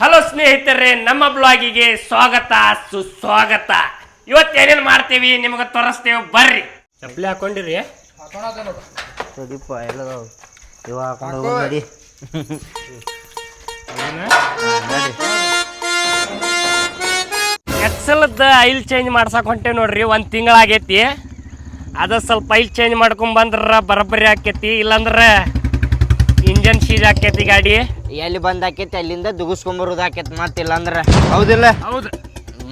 Hello ಸ್ನೇಹಿತರೆ, ನಮ್ಮ ಬ್ಲಾಗಿಗೆ ಸ್ವಾಗತ, ಸುಸ್ವಾಗತ. ಇವತ್ತು ಏನೇನು ಮಾಡ್ತೀವಿ ನಿಮಗೆ ತೋರಿಸ್ತೇವೆ, ಬರ್ರಿ. ಚಪ್ಪಲಿ ಹಾಕೊಂಡಿರಿ. ಸರಿಪ್ಪ ಎಲ್ಲ ಹಾಕೊಂಡು ಐಲ್ ಚೇಂಜ್ ಮಾಡ್ಸಕ್ ಹೊಂಟೇವಿ ನೋಡ್ರಿ, ಒಂದು ತಿಂಗಳಾಗೈತಿ. ಅದ ಸ್ವಲ್ಪ ಐಲ್ ಚೇಂಜ್ ಮಾಡ್ಕೊಂಬಂದ್ರ ಬರಬ್ಬರಿ ಆಕೈತಿ, ಇಲ್ಲಾಂದ್ರೆ ಇಂಜನ್ ಸೀಜ್ ಆಕೈತಿ ಗಾಡಿ. ಎಲ್ಲಿ ಬಂದ್ ಆಕೈತಿ ಅಲ್ಲಿಂದ ದುಗಿಸ್ಕೊಂಬರೋದು ಆಕೈತಿ ಮತ್ತಿಲ್ಲ ಅಂದ್ರೆ ಹೌದಿಲ್ಲ? ಹೌದು.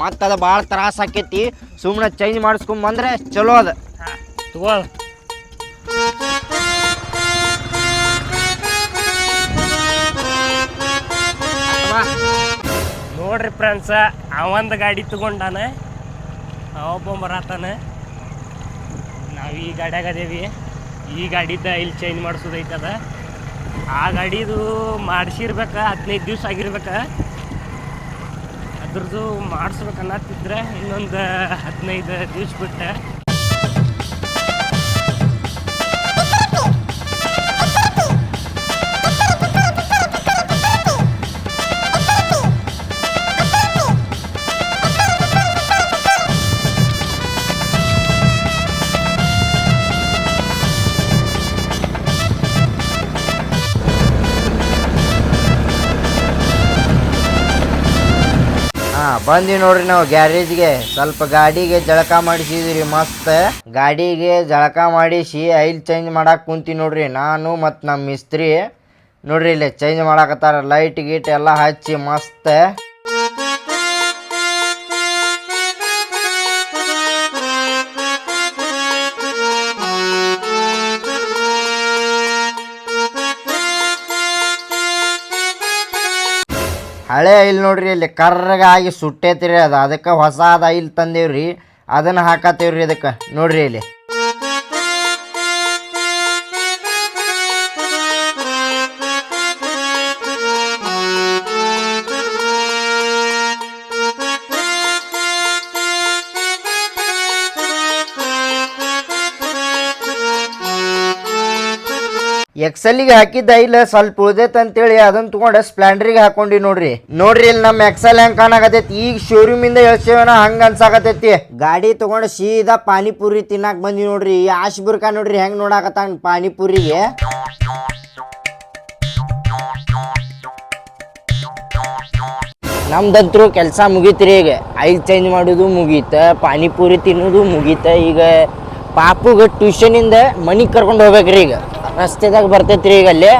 ಮತ್ತ ಅದ ಭಾಳ ತ್ರಾಸ ಆಕೈತಿ. ಸುಮ್ಮನೆ ಚೇಂಜ್ ಮಾಡಿಸ್ಕೊಂಬಂದ್ರೆ ಚಲೋ ಅದ. ತಗೋ ನೋಡ್ರಿ ಫ್ರೆಂಡ್ಸ ಅವಂದು ಗಾಡಿ ತಗೊಂಡಾನ ಅವೊಬ್ಬ ಬರತಾನ ನಾವು ಈ ಗಾಡ್ಯಾಗ ಅದೇವಿ. ಈ ಗಾಡಿದ ಇಲ್ಲಿ ಚೇಂಜ್ ಮಾಡಿಸೋದೈತದ. ಆ ಗಾಡಿದು ಮಾಡಿಸಿರ್ಬೇಕ ಹದಿನೈದು ದಿವಸ ಆಗಿರ್ಬೇಕ. ಅದ್ರದ್ದು ಮಾಡಿಸ್ಬೇಕು ಅನ್ನತ್ತಿದ್ರೆ ಇನ್ನೊಂದು ಹದಿನೈದು ದಿವ್ಸ ಬಿಟ್ಟು ಹಾ ನೋಡ್ರಿ ನಾವು ಗ್ಯಾರೇಜ್ಗೆ. ಸ್ವಲ್ಪ ಗಾಡಿಗೆ ಜಳಕ ಮಾಡಿಸಿದ್ರಿ ಮಸ್ತ್. ಗಾಡಿಗೆ ಜಳಕ ಮಾಡಿಸಿ ಆಯಿಲ್ ಚೇಂಜ್ ಮಾಡಕ್ ಕುಂತಿ ನೋಡ್ರಿ. ನಾನು ಮತ್ತು ನಮ್ಮ ಮಿಸ್ತ್ರಿ ನೋಡ್ರಿ ಇಲ್ಲಿ ಚೇಂಜ್ ಮಾಡಾಕತ್ತಾರ. ಲೈಟ್ ಗೀಟ್ ಎಲ್ಲ ಹಚ್ಚಿ ಮಸ್ತ್. ಹಳೆ ಐಲ್ ನೋಡ್ರಿ ಇಲ್ಲಿ ಕರ್ರಗಾಗಿ ಸುಟ್ಟೈತಿರಿ ಅದು. ಅದಕ್ಕೆ ಹೊಸಾದ ಐಲ್ ತಂದೇವ್ರಿ. ಅದನ್ನ ಹಾಕತ್ತೇವ್ರಿ ಅದಕ್ಕೆ. ನೋಡ್ರಿ ಇಲ್ಲಿ. ಎಕ್ಸೆಲ್ಗೆ ಹಾಕಿದ್ದ ಇಲ್ಲ, ಸ್ವಲ್ಪ ಉಳ್ದೈತೆ ಅಂತೇಳಿ ಅದನ್ನ ತೊಗೊಂಡು ಸ್ಪ್ಲೆಂಡ್ರಿಗೆ ಹಾಕೊಂಡಿ ನೋಡ್ರಿ. ನೋಡ್ರಿ ಇಲ್ಲಿ ನಮ್ಮ ಎಕ್ಸೆಲ್ ಹೆಂಗ್ ಕಾಣಕತೈತಿ ಈಗ ಇಂದ ಹೇಳ್ಸೇವನ ಹಂಗ ಅನ್ಸಾಕತೈತಿ ಗಾಡಿ ತಗೊಂಡು ಸೀದಾ ಪಾನಿಪುರಿ ತಿನ್ನಕ್ಕೆ ಬಂದಿ ನೋಡ್ರಿ. ಆಶ್ ಬುರ್ಕ ನೋಡ್ರಿ ಹೆಂಗ್ ನೋಡಾಕತ್ತ ಪಾನಿಪುರಿಗೆ. ನಮ್ದಂತರು ಕೆಲಸ ಮುಗೀತ್ರಿ ಈಗ. ಐಲ್ ಚೇಂಜ್ ಮಾಡೋದು ಮುಗೀತ, ಪಾನಿಪುರಿ ತಿನ್ನೋದು ಮುಗೀತ. ಈಗ ಪಾಪುಗೆ ಟ್ಯೂಷನಿಂದ ಮನಿಗೆ ಕರ್ಕೊಂಡು ಹೋಗ್ಬೇಕ್ರಿ ಈಗ. ರಸ್ತೆದಾಗ ಬರ್ತೈತ್ರಿ ಈಗ ಅಲ್ಲಿ.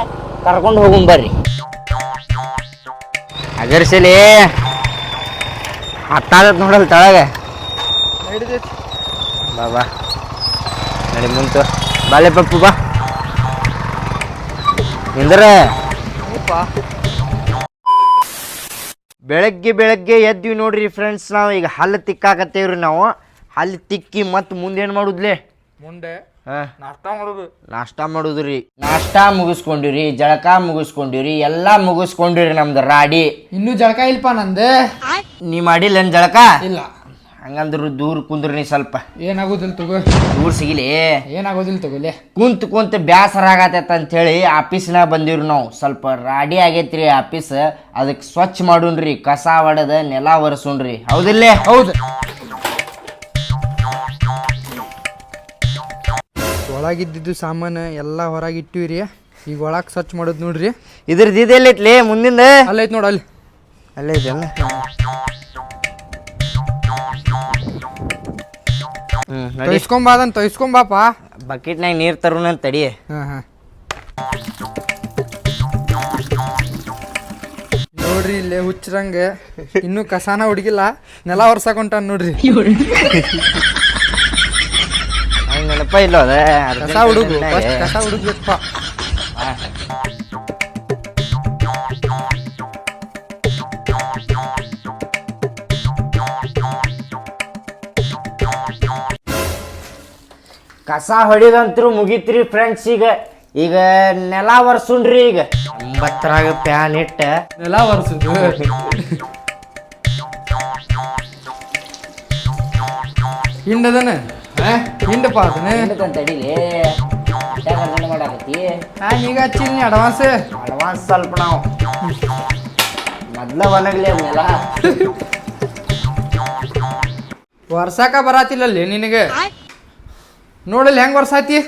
ಕರ್ಕೊಂಡು ಹೋಗುಂ ಬರ್ರಿ. ಅದರ್ಸಲಿ ಹತ್ತಾದತ್ ನೋಡಲ್ ತಳಗ. ಬಾ ಬಾ. ನಡಿ ಮುಂತು. ಬಾಲೆ ಪಪ್ಪು, ಬಾ. ಇಂದ್ರ ಬೆಳಗ್ಗೆ ಬೆಳಗ್ಗೆ ಎದ್ವಿ ನೋಡ್ರಿ ಫ್ರೆಂಡ್ಸ್ ನಾವು. ಈಗ ಹಲ್ಲು ತಿಕ್ಕಾಕತ್ತೇವ್ರಿ ನಾವು. ಹಲ್ಲು ತಿಕ್ಕಿ ಮತ್ತೆ ಮುಂದೇನು ಮಾಡುದ್ಲೆ? ಮುಂದೆ. ನಾಷ್ಟ ಮಾಡುದು. ನಾಷ್ಟಾ ಮಾಡುದ್ರಿ. ನಾಷ್ಟಾ ಮುಗಿಸ್ಕೊಂಡಿರಿ ಜಳಕ ಮುಗಿಸ್ಕೊಂಡಿವ್ರಿ ಎಲ್ಲಾ ಮುಗಿಸ್ಕೊಂಡಿವ್ರಿ ನಮ್ದು ರಾಡಿ. ಇನ್ನು ಜಳಕ ಇಲ್ಪ ನಂದ್? ನೀ ಮಾಡಿಲ್ಲ ಏನ್ ಜಳಕ? ಇಲ್ಲ. ಹಂಗಂದ್ರು ದೂರ ಕುಂದ್ರಿ ನೀ ಸ್ವಲ್ಪ. ಏನಾಗೋದಿಲ್ಲ ತಗೋ. ದೂರ ಸಿಗಿಲಿ? ಏನಾಗೋದಿಲ್ಲ ತಗೋಲೆ ಕುಂತ್ ಕುಂತ್ ಬ್ಯಾಸರ ಆಗತೈತ ಅಂತೇಳಿ ಆಫೀಸ್ನಾಗ ಬಂದಿವ್ರಿ ನಾವು. ಸ್ವಲ್ಪ ರಾಡಿ ಆಗೈತ್ರಿ ಆಫೀಸ್. ಅದಕ್ಕೆ ಸ್ವಚ್ಛ ಮಾಡುಣ್ರಿ ಕಸ ಹೊಡೆದ ನೆಲ ಒರೆಸುಣ್ರಿ ಹೌದಿಲ್ಲೇ? ಹೌದು. ಒಳಗಿದ್ದಿದ್ದು ಸಾಮಾನು ಎಲ್ಲ ಹೊರಗೆ ಇಟ್ಟಿವ್ರಿ. ಈಗ ಒಳಗೆ ಸ್ವಚ್ಛ ಮಾಡೋದು ನೋಡ್ರಿ. ಇದ್ರದ್ದು ಇದೆಲ್ಲೈತ್ಲಿ ಮುಂದಿಂದ? ಅಲ್ಲೈತ್ ನೋಡು ಅಲ್ಲಿ. ಅಲ್ಲೇ ಇದೆಲ್ಲ ಹ್ಮ್ ನಡಿ. ತೊಯ್ಸ್ಕೊಂಬ ಅದನ್ನ ತೊಯ್ಸ್ಕೊಂಬಾಪ. ಬಕೆಟ್ನಾಗ ನೀರು ತರುಣ ತಡಿ. ಹಾಂ ಹಾಂ. ನೋಡ್ರಿ ಇಲ್ಲೇ ಹುಚ್ಚರಂಗೆ. ಇನ್ನೂ ಕಸಾನ ಹುಡುಗಿಲ್ಲ. ನೆಲ ಒರ್ಸಕೊಂಟ ನೋಡ್ರಿ. ನೆನಪ ಇಲ್ಲ ಅದ ಕಸ ಹುಡುಗು ಫಸ್ಟ್ ಕಸ ಹುಡುಗ್ಬೇಕಪ್ಪ ಕಸ ಹೊಡಿದಂತ್ರು ಮುಗೀತ್ರಿ ಫ್ರೆಂಡ್ಸ್ ಈಗ. ಈಗ ನೆಲ ಒರ್ಸುಣ್ರಿ ಈಗ. ಒಂಬತ್ತರಾಗ ಪ್ಯಾನ್ ಇಟ್ಟ. ನೆಲ ಒರ್ಸುದು. ಹಿಂಡದನ? ಹಿಂಡಪ್ಪ ಅದನ್ನ ಹಿಂದಕ್ಕಂತ ತಡಿಲಿ ಮಾಡಾಕತ್ತಿ ಹಾ ಈಗ ಹಚ್ಚಿನಿ ಅಡ್ವಾನ್ಸ್ ಅಡ್ವಾನ್ಸ್ ಸ್ವಲ್ಪ ನಾವು ಮೊದ್ಲ ಒಣಗ್ಲಿ ಅವನ್ನೆಲ್ಲ ವರ್ಷಾಕ ಬರಾತಿಲ್ಲಲ್ಲಿ ನಿನಗೆ. ನೋಡಲ್ಲಿ ಹೆಂಗ್ ವರ್ಷಾತಿ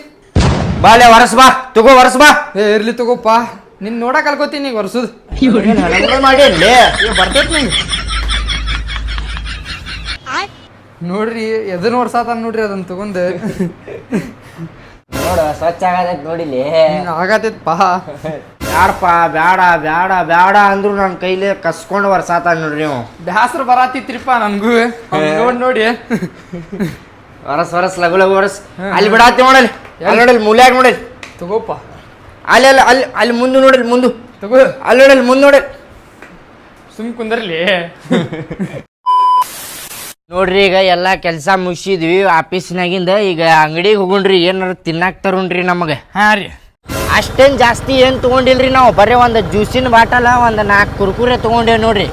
ಬಾಲೆ ವರ್ಷ ಬಾ. ತಗೋ ವರ್ಷ ಬಾ. ಏ ಇರ್ಲಿ ತಗೋಪ್ಪ. ನಿನ್ ನೋಡಕ್ ಅಲ್ಕೋತೀನಿ ಈಗ ವರ್ಷದ್. ಮಾಡಿ ಬರ್ತೈತಿ ನಿಂಗೆ. ನೋಡ್ರಿ ಎದನ್ ವರ್ಷಾತ ನೋಡ್ರಿ ಅದನ್ನ ತಗೊಂಡ್. ನೋಡ ಸ್ವಚ್ಛ ಆಗತೈತಿ ನೋಡಿಲಿ. ಆಗತೈತ್ಪಾ ಬ್ಯಾಡಪ್ಪ ಬ್ಯಾಡ ಬ್ಯಾಡ ಬ್ಯಾಡ ಅಂದ್ರು ನನ್ನ ಕೈಲೇ ಕಸ್ಕೊಂಡು ವರ್ಸಾತ ನೋಡ್ರಿ ನೀವು. ಬ್ಯಾಸ್ರ ಬರಾತಿತ್ರಿಪ್ಪ ನನ್ಗೂ. ನೋಡ್ ನೋಡಿ. ವರಸ್ ವರಸ್ ಲಘು ಲಘು ವರಸ್ ಅಲ್ಲಿ ಬಿಡಾತಿ ನೋಡಲಿ ಅಲ್ಲಿ ನೋಡಲ್ಲಿ ಮೂಲ್ಯಾಗ ನೋಡಿ ತಗೋಪ್ಪ. ಅಲ್ಲಿ ಅಲ್ಲಿ ಅಲ್ಲಿ ಅಲ್ಲಿ ಮುಂದೆ ನೋಡಲಿ ಮುಂದು. ತಗೋ. ಅಲ್ಲಿ ನೋಡಲ್ಲಿ ಮುಂದೆ ನೋಡಲಿ ಸುಮ್ ಕುಂದರ್ಲಿ. ನೋಡ್ರಿ ಈಗ ಎಲ್ಲ ಕೆಲಸ ಮುಗಿಸಿದ್ವಿ ಆಫೀಸ್ನಾಗಿಂದ ಈಗ ಅಂಗಡಿಗೆ ಹೋಗುಣ್ರಿ ಏನಾರು ತಿನ್ನಾಕ್ ತರುಣ್ರಿ ನಮಗೆ. ಹಾ ರೀ. ಅಷ್ಟೇನು ಜಾಸ್ತಿ ಏನು ತೊಗೊಂಡಿಲ್ರಿ ನಾವು? ಬರೀ ಒಂದು ಜ್ಯೂಸಿನ ಬಾಟಲ ಒಂದು ನಾಲ್ಕು ಕುರ್ಕುರೆ ತೊಗೊಂಡೇವೆ ನೋಡ್ರಿ.